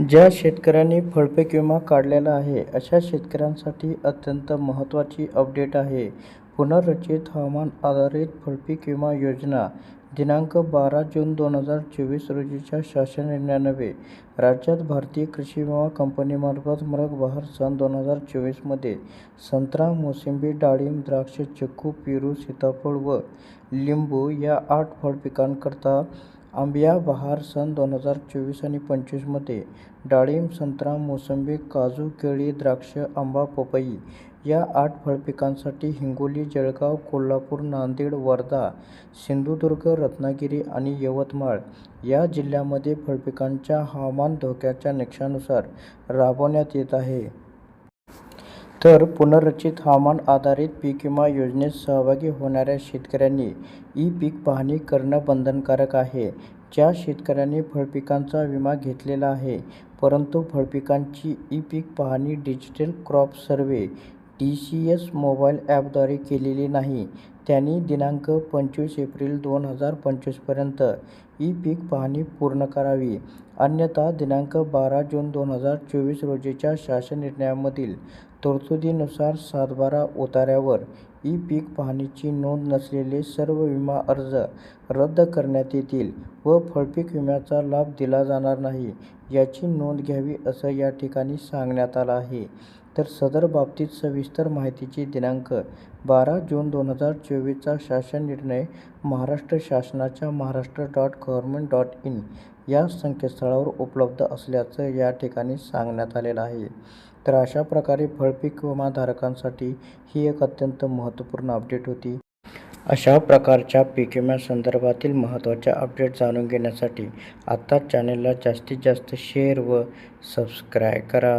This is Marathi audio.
ज्या शेतकऱ्यांनी फळपीक विमा काढलेला आहे अशा शेतकऱ्यांसाठी अत्यंत महत्त्वाची अपडेट आहे. पुनर्रचित हवामान आधारित फळपीक विमा योजना दिनांक बारा जून दोन हजार चोवीस रोजीच्या शासन निर्णयानवे राज्यात भारतीय कृषी विमा कंपनीमार्फत मृग बहार सन दोन हजार चोवीसमध्ये संत्रा मोसंबी डाळिंब द्राक्ष चिक्कू पेरू सीताफळ व लिंबू या आठ फळपिकांकरता आंबिया बहार सन दोन हजार चोवीस आणि पंचवीसमध्ये डाळिंब संत्रा मोसंबी काजू केळी द्राक्ष आंबा पपई या आठ फळपिकांसाठी हिंगोली जळगाव कोल्हापूर नांदेड वर्धा सिंधुदुर्ग रत्नागिरी आणि यवतमाळ या जिल्ह्यामध्ये फळपिकांच्या हवामान धोक्याच्या निकषानुसार राबवण्यात येत आहे. तर पुनर्रचित हवामान आधारित पीक विमा योजनेत सहभागी होणाऱ्या शेतकऱ्यांनी ई पीक पाहणी करणं बंधनकारक आहे. ज्या शेतकऱ्यांनी फळपिकांचा विमा घेतलेला आहे परंतु फळपिकांची ई पीक पाहणी digital crop survey D C S mobile ॲपद्वारे केलेली नाही त्यांनी दिनांक पंचवीस एप्रिल दोन हजार पंचवीसपर्यंत ई पीक पाहणी पूर्ण करावी. अन्यथा दिनांक बारा जून दोन हजार चोवीस रोजीच्या शासन निर्णयामधील तरतुदीनुसार सातबारा उताऱ्यावर ई पीक पाहणीची नोंद नसलेले सर्व विमा अर्ज रद्द करण्यात येतील व फळपीक विम्याचा लाभ दिला जाणार नाही याची नोंद घ्यावी असं या ठिकाणी सांगण्यात आलं आहे. तर सदर बाबतीत सविस्तर माहितीची दिनांक बारा जून दोन हजार चोवीसचा शासन निर्णय महाराष्ट्र शासनाच्या Maharashtra dot government dot in या संकेतस्थळावर उपलब्ध असल्याचं या ठिकाणी सांगण्यात आलेलं आहे. तर अशा प्रकारे फळपीक विमाधारकांसाठी ही एक अत्यंत महत्त्वपूर्ण अपडेट होती. अशा प्रकारच्या पीक विम्यासंदर्भातील महत्त्वाच्या अपडेट जाणून घेण्यासाठी आत्ताच चॅनलला जास्तीत जास्त शेअर व सबस्क्राईब करा.